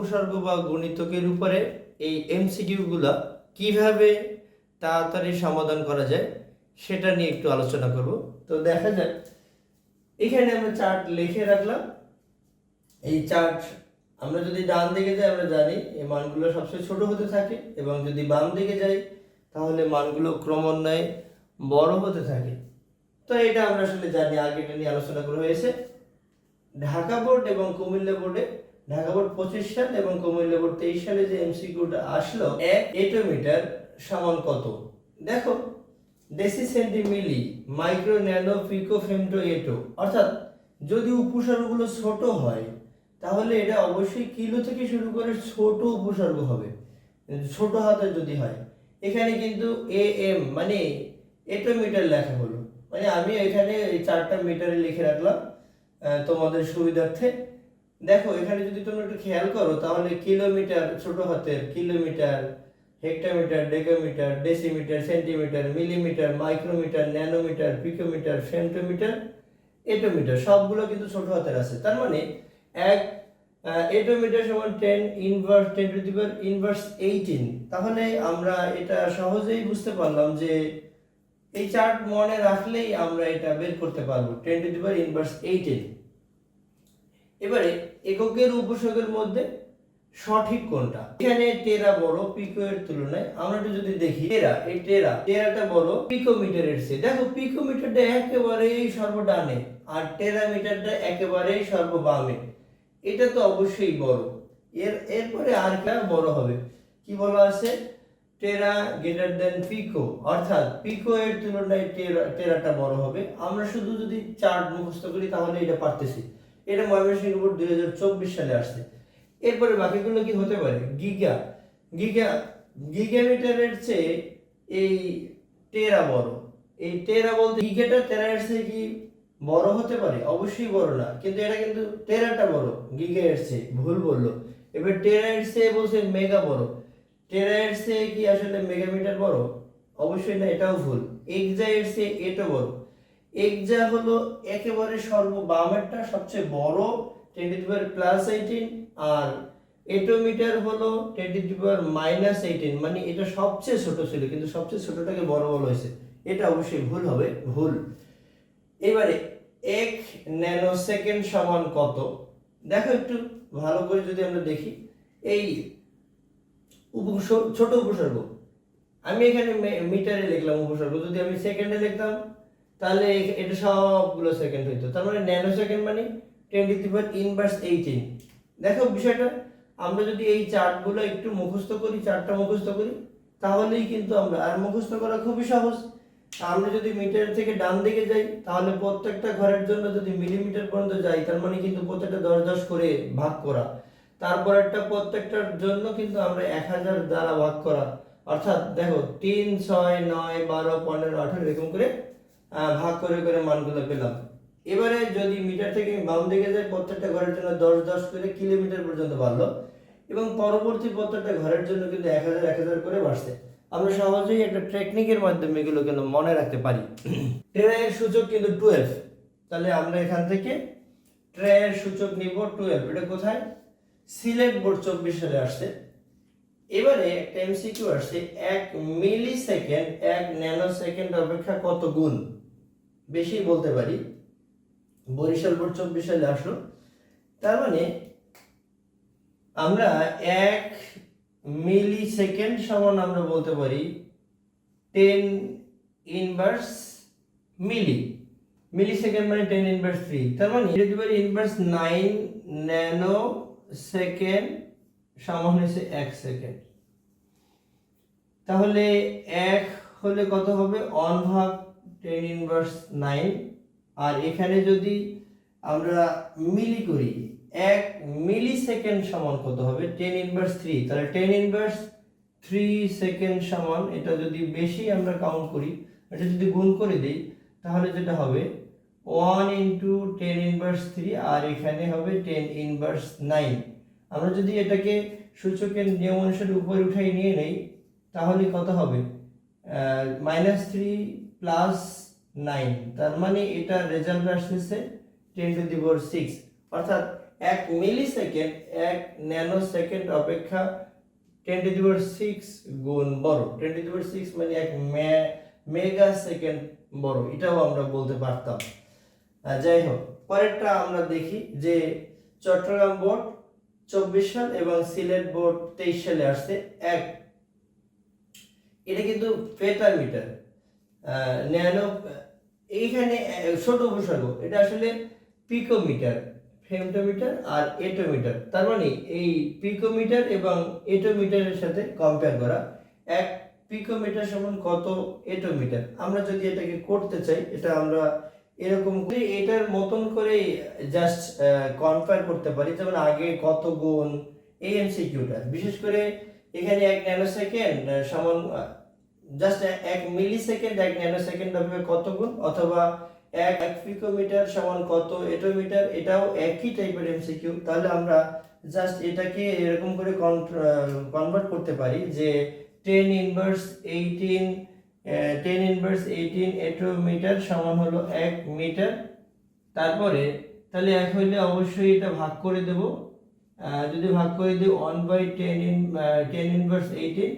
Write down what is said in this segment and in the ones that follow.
উপসর্গ বা গণিতকের উপরে এই এমসিকিউগুলো কীভাবে তাড়াতাড়ি সমাধান করা যায়, সেটা নিয়ে একটু আলোচনা করব। তো দেখা যাক, এখানে আমরা চার্ট লিখে রাখলাম। এই চার্ট, আমরা যদি ডান দিকে যাই, আমরা জানি এই মানগুলো সবচেয়ে ছোট হতে থাকে এবং যদি বাম দিকে যাই, তাহলে মানগুলো ক্রমান্বয়ে বড় হতে থাকে। তো এটা আমরা আসলে জানি আগে নিয়ে আলোচনা করা হয়েছে। ঢাকা বোর্ড এবং কুমিল্লা বোর্ডে ঢাকা পঁচিশ সাল এবং কুমিল্লা তেইশ সালে যে এমসিকিউটা আসলো, এক এটোমিটার সমান কত? দেখো deci centi milli, micro nano, pico femto, atto. অর্থাৎ, যদি উপসর্গগুলো ছোট হয়, তাহলে এটা অবশ্যই কিলো থেকে শুরু করে ছোট উপসর্গ হবে। ছোট হাতে যদি হয়। এখানে কিন্তু এ এম মানে এটোমিটার লেখা হলো। মানে আমি এখানে চারটা মিটারে লিখে রাখলাম তোমাদের সুবিধার্থে। দেখো, এখানে যদি তোমরা একটু খেয়াল করো, তাহলে কিলোমিটার ছোট হাতের kilometre, hectometre, decametre, decimetre, centimetre, millimetre, micrometre, nanometre, picometre femtometre attometre, সবগুলো কিন্তু ছোট হাতের আছে। তার মানে এক এটোমিটার সমান ten, inverse, ten to the inverse eighteen. তাহলে আমরা এটা সহজেই বুঝতে পারলাম যে এই চার্ট মনে রাখলেই আমরা এটা বের করতে পারব, ten to the power inverse eighteen. এবারে এককের উপসর্গের মধ্যে সঠিক কোনটা? এখানে টেরা বড় পিকো এর তুলনায়, আমরা একটু যদি দেখি, টেরা, এই টেরা, টেরাটা বড় পিকোমিটারের চেয়ে। দেখো, পিকোমিটারটা একেবারেই সর্বডানে, আর টেরা মিটারটা একেবারেই সর্ব সর্ববামে। এটা তো অবশ্যই বড়। এর, এরপরে আর কা বড় হবে? কি বলা আছে? টেরা গ্রেটার দেন পিকো, অর্থাৎ পিকো এর তুলনায় টেরা, টেরাটা বড় হবে। আমরা শুধু যদি চার্ট মুখস্থ করি, তাহলে এটা পারতেছি। এটা ময়মনসিংহ বোর্ড দুই হাজার চব্বিশ সালে আসছে। এরপরে বাকিগুলো কি হতে পারে? গিগা। গিগা, গিগামিটারের চেয়ে এই টেরা বড়। এই টেরা বলতে গিগাটা টেরার চেয়ে কি বড় হতে পারে? অবশ্যই বড় না, কিন্তু এটা কিন্তু টেরাটা বড় গিগা এর চেয়ে। ভুল বলল। এবার টেরা এর চেয়ে বলছে মেগা বড়। টেরা এর চেয়ে কি আসলে মেগামিটার বড়? অবশ্যই না, এটাও ভুল। এক্সা এর চেয়ে এটা বড়। এক্সা হলো একেবারে সর্ববামেরটা সবচেয়ে বড় টেন টু প্লাস এইটিন আর এটোমিটার হলো ten to power minus eighteen মানে এটা সবচেয়ে ছোট ছিল, কিন্তু সবচেয়ে ছোটটাকে বড় বলা হয়েছে। এটা অবশ্যই ভুল হবে, ভুল। এবারে এক ন্যানো সেকেন্ড সমান কত? দেখো একটু ভালো করে যদি আমরা দেখি। এই উপসর্গ, ছোট উপসর্গ। আমি এখানে মিটারে লিখলাম উপসর্গ। যদি আমি সেকেন্ডে লিখতাম তাহলে এটা সবগুলো সেকেন্ড হইতো। তার মানে ন্যানো সেকেন্ড মানে twenty three per inverse eighteen দেখো বিষয়টা, আমরা যদি এই চার্টগুলো একটু মুখস্থ করি, চার্টটা মুখস্থ করি, তাহলেই কিন্তু আমরা, আর মুখস্থ করা খুবই সহজ। আমরা যদি মিটার থেকে ডান দিকে যাই, তাহলে প্রত্যেকটা ঘরের জন্য যদি মিলিমিটার পর্যন্ত যাই, তার মানে কিন্তু প্রত্যেকটা দশ দশ করে ভাগ করা। তারপর একটা প্রত্যেকটার জন্য কিন্তু আমরা এক হাজার দ্বারা ভাগ করা। অর্থাৎ দেখো, তিন, ছয়, নয়, বারো, পনেরো, আঠারো, এরকম করে ভাগ করে করে মানগুলো পেলাম। এবারে যদি মিটার থেকে বাম দিকে যাই প্রত্যেকটা ঘরের জন্য দশ দশ করে কিলোমিটার পর্যন্ত বাড়লো এবং পরবর্তী প্রত্যেকটা ঘরের জন্য কিন্তু এক হাজার এক হাজার করে বাড়ছে। আমরা সহজেই একটা টেকনিকের মাধ্যমে এগুলো কিন্তু মনে রাখতে পারি। ট্রেনের সূচক কিন্তু টুয়েলভ তাহলে আমরা এখান থেকে ট্রেনের সূচক নিব টুয়েলভ এটা কোথায়? সিলেট বোর্ড চব্বিশ সালে আসছে। এবারে একটা এমসিকিউ আসছে, এক মিলি সেকেন্ড এক ন্যানো সেকেন্ড অপেক্ষা কত গুণ? বেশি বলতে পারি। বরিশাল বোর্ড চব্বিশ সালে আসলো। তার মানে আমরা এক মিলি সেকেন্ড সমান আমরা বলতে পারি ten inverse milli. Milli second মানে টেন ইনভার্স থ্রি। তার মানে যদি পারি ইনভার্স নাইন ন্যানো সেকেন্ড, সমান হয়েছে এক সেকেন্ড। তাহলে এক হলে কত হবে? অন ভাগ টেন ইনভার্স নাইন। আর এখানে যদি আমরা মিলি করি, এক মিলি সেকেন্ড সমান কত হবে? Ten inverse three. তাহলে টেন ইনভার্স থ্রি সেকেন্ড সমান, এটা যদি বেশি আমরা কাউন্ট করি, এটা যদি গুণ করে দিই, তাহলে যেটা হবে? One into ten inverse three, আর এখানে হবে টেন ইনভার্স নাইন। আমরা যদি এটাকে সূচকের নিয়ম অনুসারে উপরে উঠাই নিয়ে নেই, তাহলে কত হবে? মাইনাস থ্রি প্লাস নাইন তার মানে এটা রেজাল্ট আসতেছে ten to the power six অর্থাৎ এক মিলি সেকেন্ড এক ন্যানো সেকেন্ড অপেক্ষা ten to the power six গুণ বড়। Ten to the power six মানে এক মেগা সেকেন্ড বড়। এটাও আমরা বলতে পারতাম। যাই হোক, পরেরটা আমরা দেখি যে চট্টগ্রাম বোর্ড চব্বিশ সাল এবং সিলেট বোর্ড তেইশ সালে আসছে। এক, এটা কিন্তু পেটার মিটার ন্যানো, এইখানে ছোট উপসর্গ। এটা আসলে পিকোমিটার, ফেমটোমিটার আর এটোমিটার। তার মানে এই পিকোমিটার এবং এটোমিটারের সাথে কম্পেয়ার করা। এক পিকোমিটার সমান কত এটোমিটার? আমরা যদি এটাকে করতে চাই, এটা আমরা এরকম করে এটার মতন করে জাস্ট কম্পেয়ার করতে পারি। যেমন আগে কত গুণ এই এমসিকিউটা। বিশেষ করে এখানে এক ন্যানো সেকেন্ড সমান জাস্ট এক মিলি সেকেন্ড এক ন্যানো সেকেন্ড হবে কত গুণ? অথবা এক এক পিকোমিটার সমান কত এটোমিটার? এটাও একই টাইপের এমসিকিউ তাহলে আমরা জাস্ট এটাকে এরকম করে কনভার্ট করতে পারি যে ten inverse eighteen ten inverse eighteen attometre সমান হলো এক মিটার। তারপরে তাহলে এক হইলে অবশ্যই এটা ভাগ করে দেব। যদি ভাগ করে দিই one by ten in ten inverse eighteen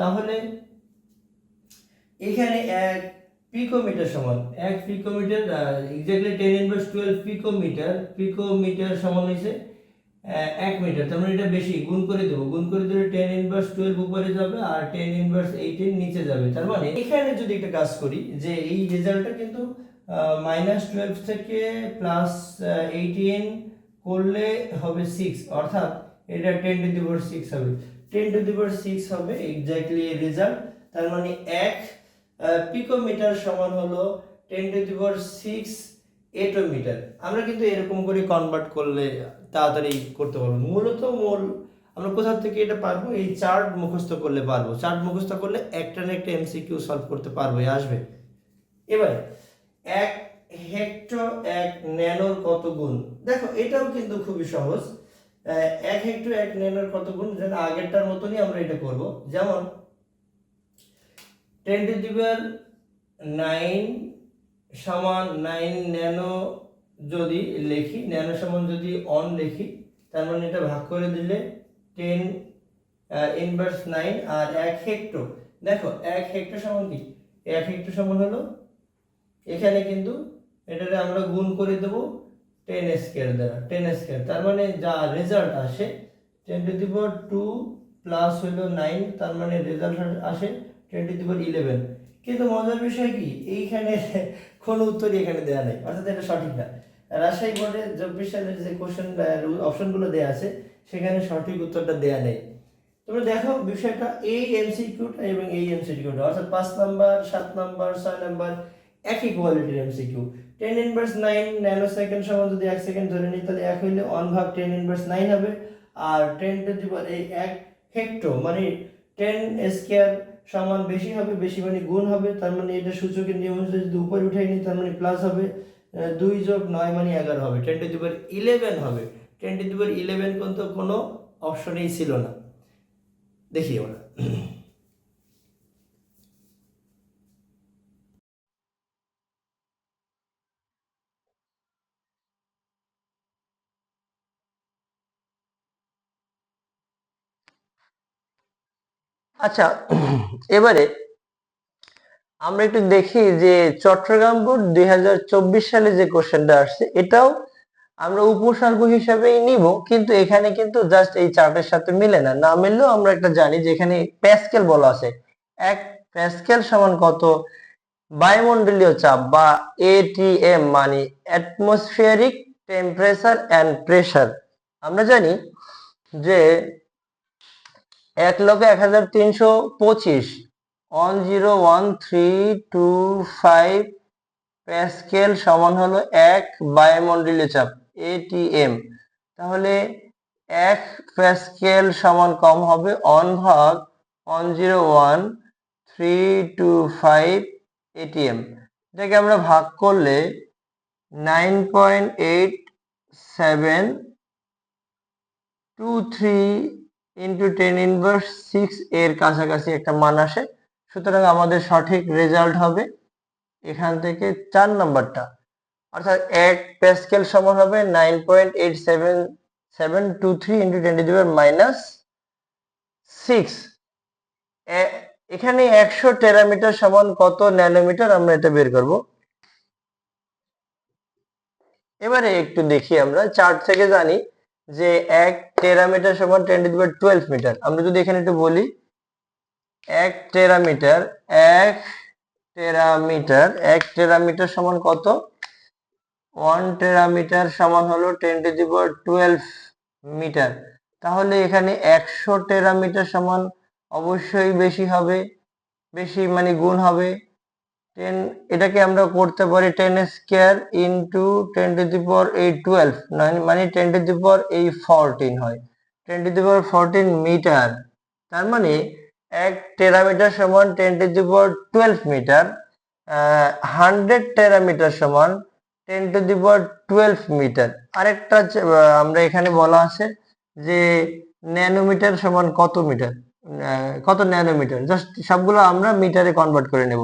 তাহলে এখানে এক পিকোমিটার সমান, এক picometre exactly ten inverse twelve picometre picometre সমান হয়েছে এক মিটার। তার মানে এটা বেশি, গুণ করে দেবো। গুণ করে দিলে টেন ইনভার্স টুয়েলভ উপরে যাবে আর টেন ইনভার্স এইটিন নিচে যাবে। তার মানে এখানে যদি একটা কাজ করি, যে এই রেজাল্টটা কিন্তু মাইনাস টুয়েলভ থেকে প্লাস এইটিন করলে হবে সিক্স অর্থাৎ এটা ten to the power six হবে। Ten to the power six হবে এক্স্যাক্টলি রেজাল্ট তার মানে এক পিকোমিটার সমান হলো ten to the power six attometre আমরা কিন্তু এরকম করে কনভার্ট করলে তাড়াতাড়ি করতে পারব মূলত মূল আমরা কোথা থেকে এটা পারব? এই চার্ট মুখস্থ করলে পারব। চার্ট মুখস্থ করলে একটা না একটা এমসিকিউ সলভ করতে পারব আসবে। এবার, এক হেক্টর, এক ন্যানোর কত গুণ? দেখো, এটাও কিন্তু খুবই সহজ। এক হেক্টর, এক ন্যানোর কত গুণ? যেন আগেরটার মতনই আমরা এটা করব। যেমন ten to the power nine সমান নাইন ন্যানো যদি লিখি ন্যানো সমান যদি অন লিখি, তার মানে এটা ভাগ করে দিলে টেন ইনভার্স নাইন আর এক হেক্টর দেখো, এক হেক্টর সমান কি? এক হেক্টর সমান হলো, এখানে কিন্তু এটারে আমরা গুণ করে দেবো টেন স্কোয়ার দ্বারা টেন স্কোয়ার তার মানে যা রেজাল্ট আসে ten to the power two plus হলো নাইন তার মানে রেজাল্ট আসে টেন ইলেভেন কিন্তু মজার বিষয় কি? এইখানে কোনো উত্তরই এখানে দেওয়া নেই। অর্থাৎ এটা সঠিক না। রাজশাহী বোর্ডে চব্বিশ সালের যে কোশ্চেন অপশনগুলো দেওয়া আছে, সেখানে সঠিক উত্তরটা দেওয়া নেই। তোমরা দেখো বিষয়টা, এই এমসিকিউটা এবং এই এমসিকিউটা অর্থাৎ পাঁচ নাম্বার, সাত নাম্বার, ছয় নাম্বার, একই কোয়ালিটির MCQ ten inverse nine nano second সমান যদি এক সেকেন্ড ধরে নিই, তাহলে এক হইলে ওয়ান ভাগ টেন ইনভার্স নাইন হবে। আর টেন টু এই এক হেক্টো মানে টেন স্কোয়ার সমান বেশি হবে, বেশি মানে গুণ হবে, তার মানে এটা সূচকের নিয়ম অনুযায়ী যদি উপরে উঠাই নিই তার মানে প্লাস হবে দুই যোগ নয় মানে এগারো হবে ten to the power eleven হবে ten to the power eleven কিন্তু কোনো অপশনেই ছিল না। দেখি আমরা আচ্ছা এবারে আমরা একটু দেখি যে চট্টগ্রাম বোর্ড দুই সালে যে কোশ্চেনটা আসছে, এটাও আমরা উপসর্গ হিসাবেই নিব, কিন্তু এখানে কিন্তু জাস্ট এই চার্টের সাথে মিলে না। না মিললেও আমরা একটা জানি যে এখানে প্যাসকেল বলা আছে। এক প্যাসকেল সমান কত? বায়ুমণ্ডলীয় চাপ বা এটিএম মানে অ্যাটমসফিয়ারিক টেম্পারেচার অ্যান্ড প্রেসার আমরা জানি যে এক লক্ষ এক হাজার তিনশো পঁচিশ। One zero one three two five pascal সমান হলো এক বায়ুমণ্ডলীয় চাপ এটিএম তাহলে এক প্যাসকেল সমান কম হবে অন ভাগ one zero one three two five ATM এটাকে আমরা ভাগ করলে nine point eight seven two three into ten inverse six এর কাছাকাছি একটা মান আসে। সুতরাং আমাদের সঠিক রেজাল্ট হবে এখান থেকে চার নাম্বারটা। অর্থাৎ এক প্যাসকেল সমান হবে nine point eight seven seven two three into ten to minus six এখানে একশো টেরামিটার সমান কত ন্যানোমিটার আমরা এটা বের করব। এবারে একটু দেখি আমরা চার্ট থেকে জানি। যে এক টেরামিটার সমান টেন টু টুয়েলভ মিটার আমরা যদি এখানে একটু বলি, এক টেরামিটার এক টেরামিটার এক টেরামিটার সমান কত? ওয়ান টেরামিটার সমান হলো ten to the power twelve metre তাহলে এখানে একশো টেরামিটার সমান অবশ্যই বেশি হবে, বেশি মানে গুণ হবে। টেন, এটাকে আমরা করতে পারি ten square into ten to the power এই টুয়েলভ মানে টেন টু দি পাওয়ার এই ফোরটিন হয়। Ten to the power fourteen metre, তার মানে এক টেরামিটার সমান ten to the power twelve metre hundred terametre সমান ten to the power twelve metre. আরেকটা আমরা এখানে বলা আছে যে ন্যানোমিটার সমান কত মিটার? কত ন্যানোমিটার? জাস্ট সবগুলো আমরা মিটারে কনভার্ট করে নেব।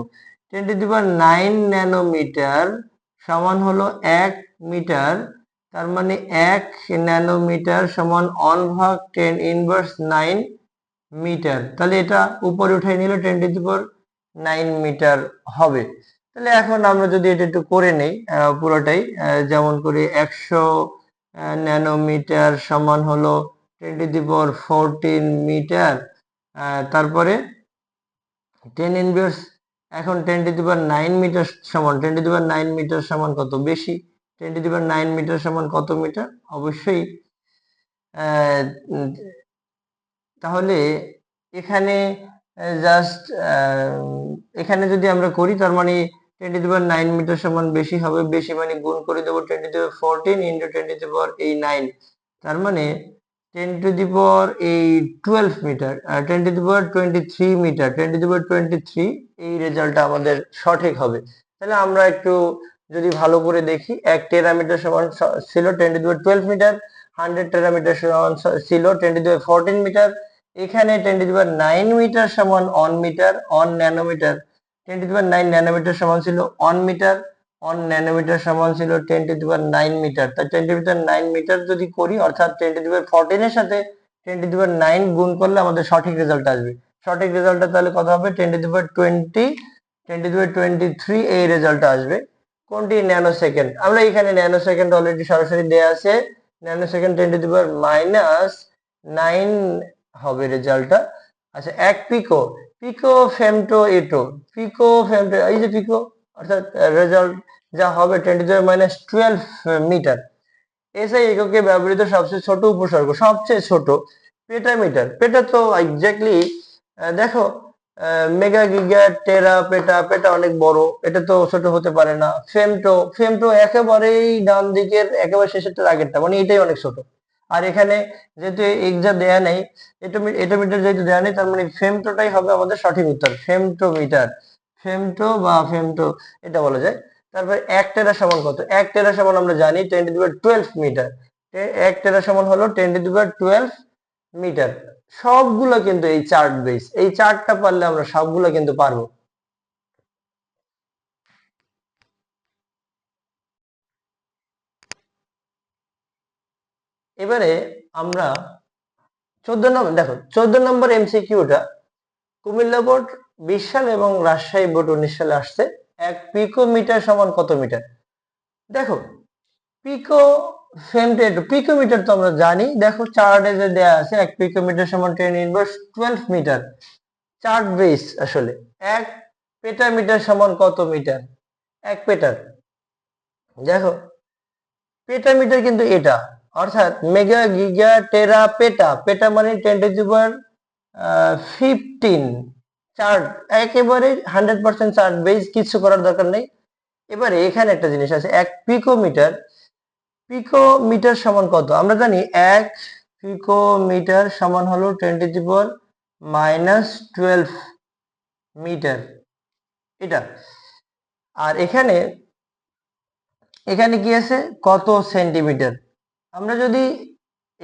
Ten to the power nine nanometre সমান হলো এক মিটার, তার মানে এক ন্যানোমিটার সমান অন ভাগ টেন ইনভার্স নাইন মিটার। তাহলে এটা উপরে উঠে নিলে ten to the power nine metre হবে। তাহলে এখন আমরা যদি এটা একটু করে নেই পুরোটাই যেমন করে একশো ন্যানোমিটার সমান হলো ten to the power fourteen metre তারপরে টেন ইনভার্স এখন ten to the power nine metre সমান ten to the power nine metre সমান কত? বেশি। Ten to the power nine metre সমান কত মিটার অবশ্যই তাহলে এখানে জাস্ট এখানে যদি আমরা করি, তার মানে ten to the power nine metre সমান বেশি হবে। বেশি মানে গুণ করে দেবো ten to the power fourteen into ten to the power এই নাইন তার মানে টেন টু দি পাওয়ার এই twelve metre ten to the power twenty three metre ten to the power twenty three এই রেজাল্টটা আমাদের সঠিক হবে। তাহলে আমরা একটু যদি ভালো করে দেখি, এক টেরামিটার সমান ছিল ten to the power twelve metre hundred terametre সমান ছিল ten to the power fourteen metre এখানে ten to the power nine metre সমান one metre one nanometre ten to the power nine nanometre সমান ছিল অন মিটার অন ন্যানোমিটার সমান ছিল ten to the nine metre তা ten to the nine metre যদি করি, অর্থাৎ টেন টু দি পাওয়ার ফোরটিনের সাথে টেন টু দি নাইন গুণ করলে আমাদের সঠিক রেজাল্ট আসবে। সঠিক রেজাল্টটা তাহলে কত হবে? Ten to the twenty ten to the twenty three এই রেজাল্টটা আসবে। কোনটি? ন্যানো সেকেন্ড আমরা এখানে ন্যানো সেকেন্ড অলরেডি সরাসরি দেয়া আছে। Nano second ten to the minus nine হবে রেজাল্টটা আচ্ছা এক পিকো পিকো ফেমটো এটো। পিকো ফেমটো এই যে পিকো অর্থাৎ রেজাল্ট যা হবে twenty two minus twelve metre SI এককে ব্যবহৃত সবচেয়ে ছোট উপসর্গ, সবচেয়ে ছোট পেটামিটার। পেটা তো এক্স্যাক্টলি দেখো মেগা গিগা টেরা পেটা পেটা অনেক বড়, এটা তো ছোট হতে পারে না। ফেমটো ফেমটো একেবারেই ডান দিকের, একেবারে শেষেরটার আগেরটা মানে এটাই অনেক ছোট। আর এখানে যেহেতু এক্সা দেয়া নেই, এটা এটোমিটার যেহেতু দেয়া নেই, তার মানে ফেমটোটাই হবে আমাদের সঠিক উত্তর ফেমটোমিটার ফেমটো বা ফেমটো এটা বলা যায়। তারপরে এক টেরা সমান কত? এক টেরা সমান আমরা জানি টেন টু টুয়েলভ মিটার এক টেরা সমান হলো টেন টু টুয়েলভ মিটার সবগুলো কিন্তু এই চার্ট বেস এই চার্টটা পারলে আমরা সবগুলো কিন্তু পারব। এবারে আমরা চোদ্দ নম্বর দেখো, চোদ্দ নম্বর এমসিকিউটা কুমিল্লা বোর্ড বিশ এবং রাজশাহী বোর্ড উনিশ সালে আসছে। এক পিকো মিটার সমান কত মিটার? দেখো, পিকো ফেমটেড পিকোমিটার তো আমরা জানি। দেখো, চার্টে যে দেয়া আছে, এক পিকোমিটার সমান ten inverse twelve metre. Chart base আসলে। এক পেটামিটার সমান কত মিটার? এক পেটার। দেখো পেটামিটার কিন্তু এটা। অর্থাৎ মেগা গিগা টেরা পেটা। পেটা মানে টেন টু ফিফটিন চার্ট একেবারে হান্ড্রেড পার্সেন্ট চার্ট বেস কিছু করার দরকার নেই। এবারে এখানে একটা জিনিস আছে, এক পিকোমিটার পিকোমিটার সমান কত? আমরা জানি এক পিকোমিটার সমান হলো ten to the power minus twelve metre এটা। আর এখানে এখানে কি আছে? কত সেন্টিমিটার আমরা যদি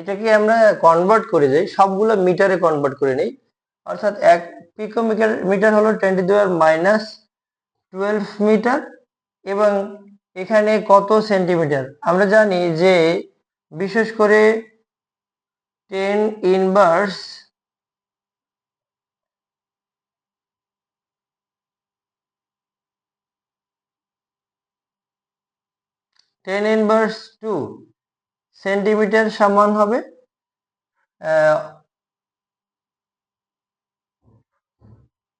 এটাকে আমরা কনভার্ট করে যাই, সবগুলো মিটারে কনভার্ট করে নেই। অর্থাৎ এক পিকোমিটার, মিটার হলো twenty two minus twelve metre এবং এখানে কত সেন্টিমিটার আমরা জানি যে বিশেষ করে ten inverse ten inverse two centimetre সমান হবে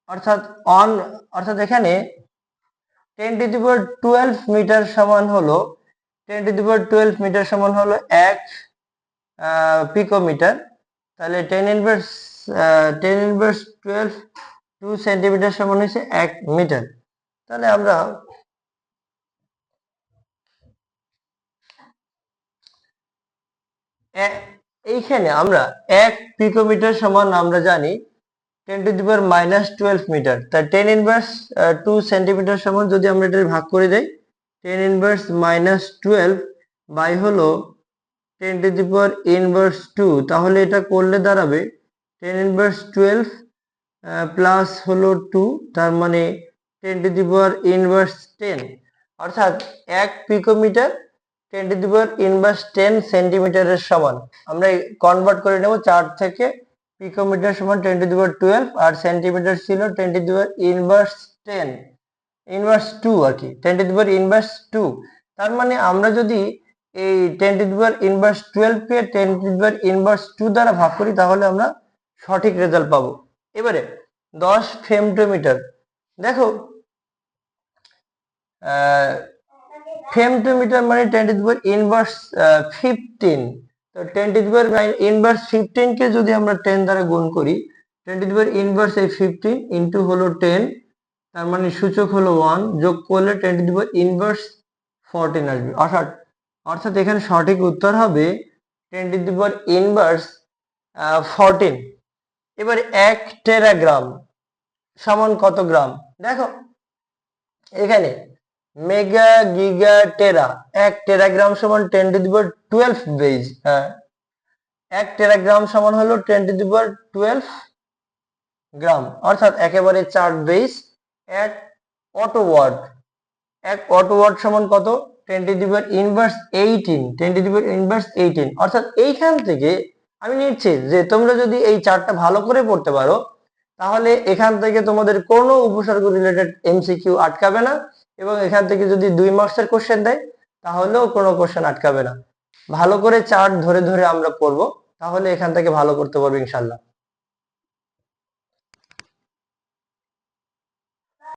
অর্থাৎ অন অর্থাৎ এখানে ten to the twelve metre সমান হলো ten to the twelve metre সমান হলো এক পিকোমিটার তাহলে ten inverse ten inverse twelve two centimetre সমান হচ্ছে এক মিটার তাহলে আমরা এইখানে আমরা এক পিকোমিটার সমান আমরা জানি ten to the power minus twelve metre তাই টেন ইনভার্স টু সেন্টিমিটার সমান যদি আমরা এটা ভাগ করে দেই ten inverse minus twelve by হলো ten to the power inverse two তাহলে এটা করলে দাঁড়াবে টেন ইনভার্স টুয়েলভ প্লাস হলো টু তার মানে ten to the power inverse ten অর্থাৎ এক picometre ten to the power inverse ten সেন্টিমিটারের সমান। আমরা কনভার্ট করে নেব চার থেকে পিকোমিটার সমান ten to the power twelve R centimetre ছিল ten to the power inverse ten inverse two আর কি ten to the power inverse two তার মানে আমরা যদি এই ten to the power inverse টুয়েলভকে ten to the power inverse two দ্বারা ভাগ করি, তাহলে আমরা সঠিক রেজাল্ট পাবো। এবারে দশ ফেমটোমিটার দেখো ফেমটোমিটার মানে ten to the power inverse fifteen তো ten to the power inverse fifteen কে যদি আমরা টেন দ্বারা গুণ করি ten to the power inverse এই ফিফটিন ইন্টু হলো টেন তার মানে সূচক হলো ওয়ান যোগ করলে ten to the power inverse fourteen আসবে। অর্থাৎ অর্থাৎ এখানে সঠিক উত্তর হবে ten to the power inverse fourteen এবার এক টেরাগ্রাম সমান কত গ্রাম দেখো, এখানে মেগা গিগা টেরা, এক টেরাগ্রাম সমান ten to the twelve base হ্যাঁ। এক টেরাগ্রাম সমান হলো ten to the twelve gram, অর্থাৎ একেবারে চার বেস এক অটো ওয়াট এক অটো ওয়াট সমান কত? Ten to the inverse eighteen ten to the inverse eighteen অর্থাৎ এইখান থেকে আমি নিচ্ছি যে তোমরা যদি এই চারটা ভালো করে পড়তে পারো, তাহলে এখান থেকে তোমাদের কোনো উপসর্গ রিলেটেড এমসিকিউ আটকাবে না। এবং এখান থেকে যদি দুই মার্কসের কোশ্চেন দেয়, তাহলেও কোনো কোশ্চেন আটকাবে না। ভালো করে চার্ট ধরে ধরে আমরা পড়ব, তাহলে এখান থেকে ভালো করতে পারব ইনশাল্লাহ।